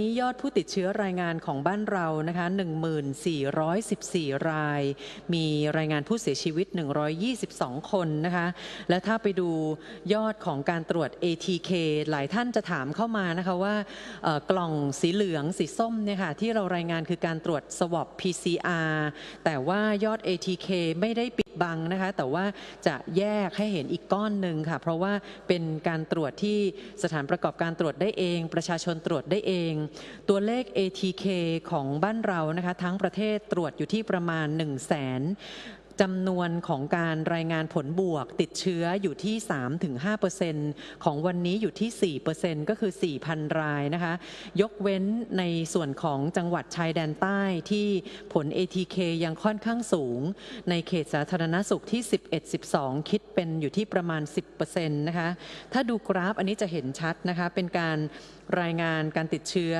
นี้ยอดผู้ติดเชื้อรายงานของบ้านเรานะคะ 1414 ราย มีรายงานผู้เสียชีวิต 122 คนนะคะ และถ้าไปดูยอดของการตรวจ ATK หลายท่านจะถามเข้ามานะคะว่ากล่องสีเหลืองสีส้มเนี่ยค่ะที่เรารายงานคือการตรวจ swab PCR แต่ว่ายอด ATK ไม่ได้ปิด บังนะคะ แต่ว่าจะแยกให้เห็นอีกก้อนหนึ่งค่ะ เพราะว่าเป็นการตรวจที่สถานประกอบการตรวจได้เอง ประชาชนตรวจได้เอง ตัวเลข ATK ของบ้านเรานะคะ ทั้งประเทศตรวจอยู่ที่ประมาณ 1 0 0 0 0แสน จำนวนของการรายงานผลบวกติดเชื้ออยู่ที่ 3-5%ของวันนี้อยู่ที่ 4%ก็คือ 4,000 รายนะคะ ยกเว้นในส่วนของจังหวัดชายแดนใต้ที่ผล ATK ยังค่อนข้างสูง ในเขตสาธารณสุขที่ 11-12 คิดเป็นอยู่ที่ประมาณ 10%นะคะ ถ้าดูกราฟอันนี้จะเห็นชัดนะคะ เป็นการรายงานการติดเชื้อ